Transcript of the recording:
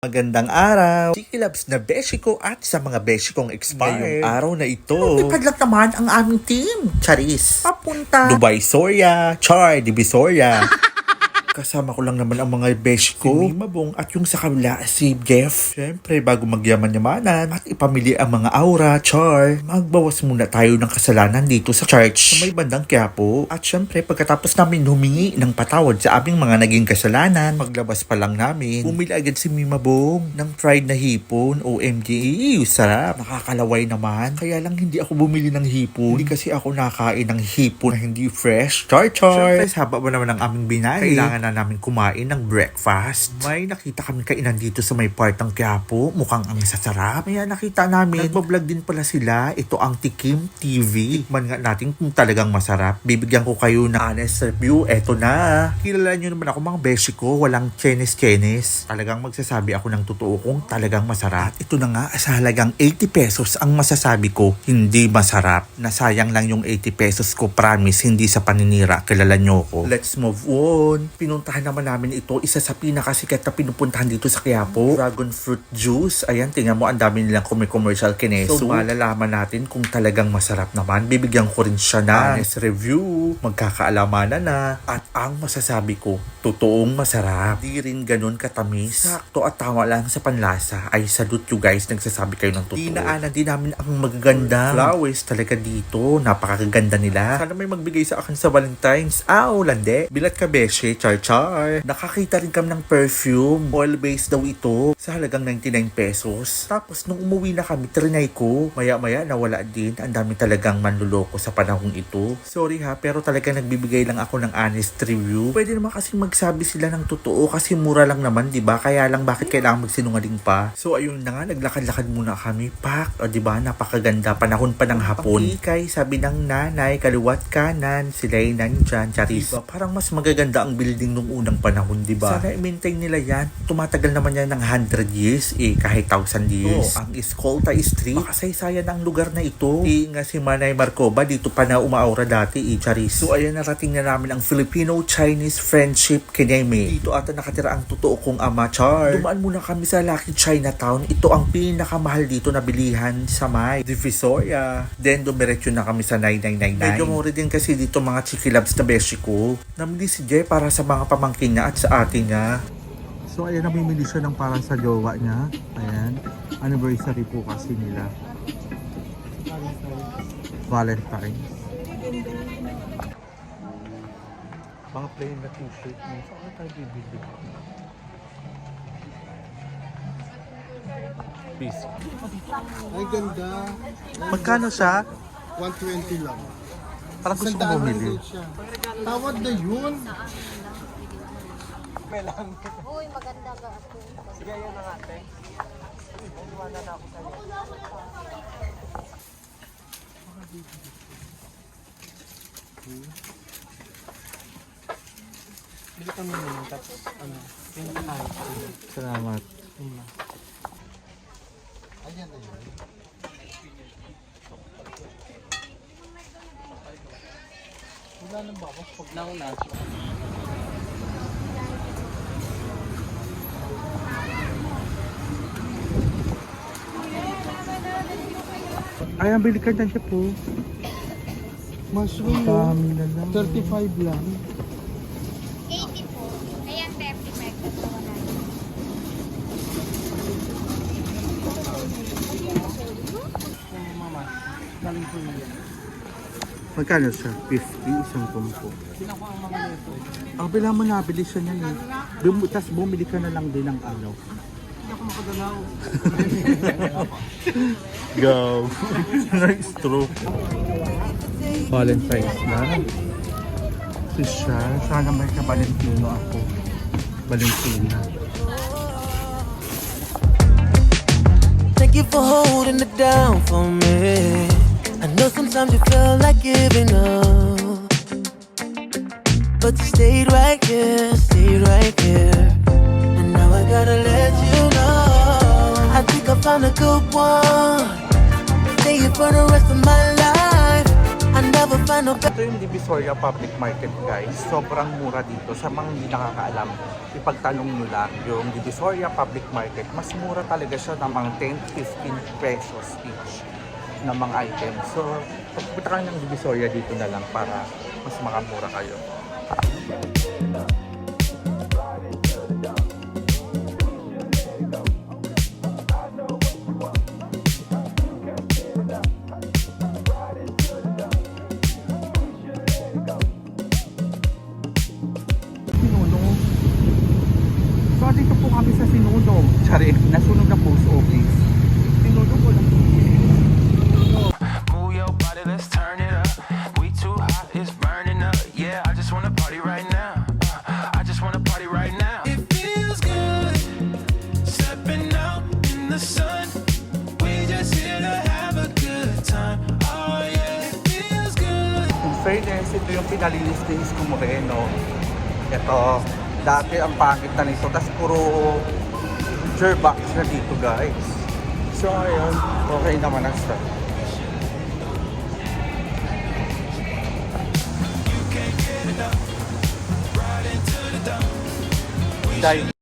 Magandang araw, Chiki Labs na beshi ko at sa mga beshi kong expired. Ngayong araw na ito, Ipadlak naman ang aming team. Charis. Papunta. Dubai Soria, Char, Divisoria. Kasama ko lang naman ang mga besh ko. Si Mimabong at yung sa kabila, si Jeff. Siyempre, bago magyaman-yamanan at ipamili ang mga aura, char, magbawas muna tayo ng kasalanan dito sa church sa may bandang Quiapo. At siyempre, pagkatapos namin humingi ng patawad sa aming mga naging kasalanan, maglabas pa lang namin, bumili agad si Mimabong ng fried na hipon. OMG, ew, sarap. Nakakalaway naman. Kaya lang hindi ako bumili ng hipon. Hindi kasi ako nakain ng hipon na hindi fresh. Char, char. Siyempre, haba ba naman ng aming binay? Kailangan na namin kumain ng breakfast. May nakita kami kainan dito sa may part ng Quiapo. Mukhang ang sasarap. Kaya nakita namin, nagbablog din pala sila. Ito ang Tikim TV. Tikman nga natin kung talagang masarap. Bibigyan ko kayo ng honest review. Eto na. Kilala nyo naman ako mga beshi ko. Walang chenis-chenis. Talagang magsasabi ako ng totoo kung talagang masarap. At ito na nga, sa halagang 80 pesos ang masasabi ko, hindi masarap. Nasayang lang yung 80 pesos ko. Promise, hindi sa paninira. Kilala nyo ko. Let's move on. Pinuntahan naman namin ito. Isa sa pinakasikat na pinupuntahan dito sa Quiapo. Dragon fruit juice. Ayan, tingnan mo, ang dami nilang commercial kineso. So, malalaman natin kung talagang masarap naman. Bibigyan ko rin siya na honest review. Magkakaalamanan na. At ang masasabi ko, totoong masarap. Di rin ganun katamis. Sakto at tama lang sa panlasa. Ay, salute you guys. Nagsasabi kayo ng totoo. Dinaanan din namin ang magaganda. Flowers talaga dito. Napakaganda nila. Sana may magbigay sa akin sa Valentine's. Ah, lande. Bilat ka, Beshe. Char char. Nakakita rin kami ng perfume. Oil-based daw ito. Sa halagang 99 pesos. Tapos, nung umuwi na kami, trinay ko. Maya-maya, nawala din. Ang dami talagang manluloko sa panahong ito. Sorry ha, pero talagang nagbibigay lang ako ng honest review. Pwede naman kasi magsabi sila ng totoo kasi mura lang naman, di ba? Kaya lang bakit kailangan magsinungaling pa? So ayun na nga, naglakad-lakad muna kami. Pak, o di ba? Napakaganda. Panahon pa ng hapon. Ikay, sabi ng nanay, kaliwat kanan, sila'y nandyan. Charis. Diba? Parang mas magaganda ang building nung unang panahon, di ba? Sana i-maintain nila yan. Tumatagal naman yan ng 100 years, eh, kahit 1000 years. ang Escolta Street, makasaysayan ang lugar na ito. Eh, nga si Manay Marcoba, dito pa na umaura dati, eh, Charis. So ayan, narating na namin ang Filipino-Chinese Friendship Kineme. Dito ata nakatira ang totoo kong ama, Char. Dumaan muna kami sa Lucky Chinatown. Ito ang pinakamahal dito na bilihan sa may Divisoria. Then dumiretso na kami sa 9999. Medyo mura din kasi dito mga chikilabs na beshi ko. Namili si Jay para sa mga pamangkin niya at sa atin niya. So ayan, namimili siya ng para sa jowa niya. Ayan. Anniversary po kasi nila. Valentine's. Mga plain na t-shirt mo. Saan tayo bibili? Peace. Ay, ganda. Magkano siya? 120 lang. Parang gusto ko bumili. Tawad na yun. Uy, maganda ka ako. Sige, yun na ate. Bili kami. Tapos, ano, yung kakain. Salamat. Ayan na yun. Wala nang bawas pag nauna. Ay, ang bili ka na siya po. Mushroom Dami mo. na lang. 35 lang. 80 po. Ayan, 35 po. Wala. mama. Galing po niya. Magkano siya? 50, isang pumpo. Sino ko ang mama nito? Ang bila mo nabili siya niyan eh. Bum Tapos bumili ka na lang din ng ano. Ako makagalaw. Go! nice stroke. Valentine's na. Si siya. Sana may ka-Valentino ako. Valentina. Thank you for holding it down for me. I know sometimes you feel like giving up. But you stayed right here, stayed right here. Good one. Stay for the rest of my life. I never find no. Ito yung Divisoria Public Market guys. Sobrang mura dito. Sa mga hindi nakakaalam, ipagtanong nyo lang yung Divisoria Public Market. Mas mura talaga siya ng mga 10-15 pesos each ng mga items. So, pagpunta kayo ng Divisoria dito na lang para mas makamura kayo. Sinulong. Sun. We just here to have a good time. Oh yeah, it feels good. In fairness, ito yung pinalinis-linis ko Moreno. Ito, dati ang pangit na nito. Tapos puro jerbox na dito guys. So ayun, okay naman ang stuff. Dahil